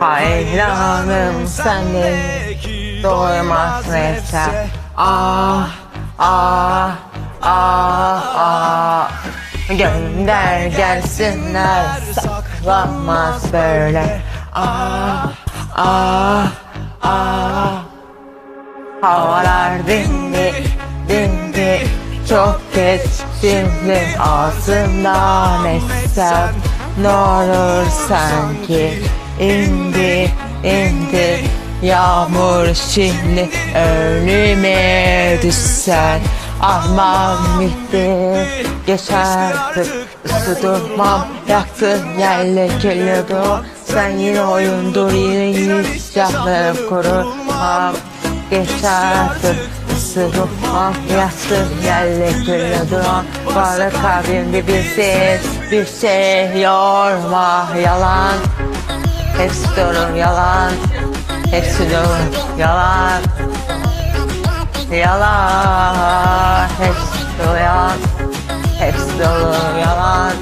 Hayranım seni doymaz nefse. Ah ah ah ah. Gönder gelsinler saklanmaz böyle. Ah ah ah. Havalar dindi dindi. Çok geç şimdi ağzımdan etsem ne olur sanki indi indi Yağmur şimdi önüme düşsen. Aman bitti geçer Isı durmam yaktın yerle kirliyordu Sen yine oyundur yine yüz canlarım kurumam Geçer ısı durmam yaktın yerle kirliyordu Bana kalbimde bir ses bir şey yorma yalan Hepsi doğru yalan. Hepsi doğru yalan. Yalan. Hepsi doğru yalan. Hepsi doğru yalan